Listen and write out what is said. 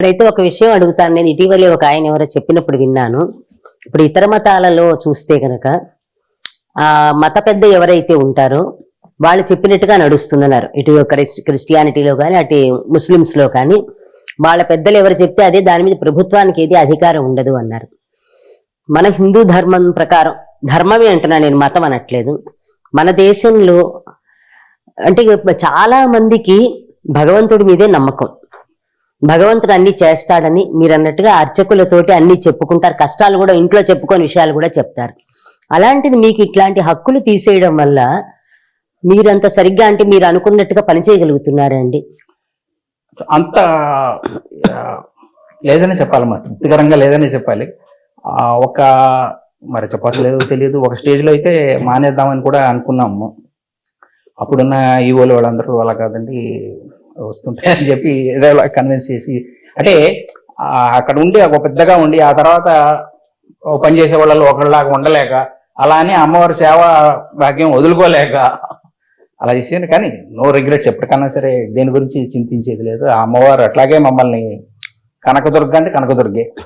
ఇప్పుడైతే ఒక విషయం అడుగుతాను. నేను ఇటీవలే ఒక ఆయన ఎవరో చెప్పినప్పుడు విన్నాను. ఇప్పుడు ఇతర మతాలలో చూస్తే కనుక ఆ మత పెద్ద ఎవరైతే ఉంటారో వాళ్ళు చెప్పినట్టుగా నడుస్తున్నారు. ఇటు క్రిస్టియానిటీలో కానీ అటు ముస్లిమ్స్లో కానీ వాళ్ళ పెద్దలు ఎవరు చెప్తే అదే దాని మీద ప్రభుత్వానికి ఏది అధికారం ఉండదు అన్నారు. మన హిందూ ధర్మం ప్రకారం ధర్మమే అంటున్నా నేను మతం అనట్లేదు. మన దేశంలో అంటే చాలా మందికి భగవంతుడి మీదే నమ్మకం. భగవంతుడు అన్ని చేస్తాడని మీరు అన్నట్టుగా అర్చకులతోటి అన్ని చెప్పుకుంటారు. కష్టాలు కూడా ఇంట్లో చెప్పుకొని విషయాలు కూడా చెప్తారు. అలాంటిది మీకు ఇట్లాంటి హక్కులు తీసేయడం వల్ల మీరంత సరిగ్గా అంటే మీరు అనుకున్నట్టుగా పనిచేయగలుగుతున్నారండి అంత లేదని లేదనే చెప్పాలి మరి. తృప్తికరంగా లేదనే చెప్పాలి. ఒక మరి చెప్పట్లేదు తెలియదు. ఒక స్టేజ్లో అయితే మానేద్దామని కూడా అనుకున్నాము. అప్పుడున్న ఈవోలు వాళ్ళందరూ అలా కాదండి. వస్తుంటాయని చెప్పి ఏదో కన్విన్స్ చేసి అంటే అక్కడ ఉండి ఒక పెద్దగా ఉండి ఆ తర్వాత ఓ పని చేసే వాళ్ళలో ఒకళ్ళలాగా ఉండలేక అలా అని అమ్మవారి సేవ భాగ్యం వదులుకోలేక అలా చేసాను కానీ నో రిగ్రెట్స్ ఎప్పటికన్నా సరే దేని గురించి చింతించేది లేదు. ఆ అమ్మవారు అట్లాగే మమ్మల్ని కనకదుర్గ అంటే కనకదుర్గే.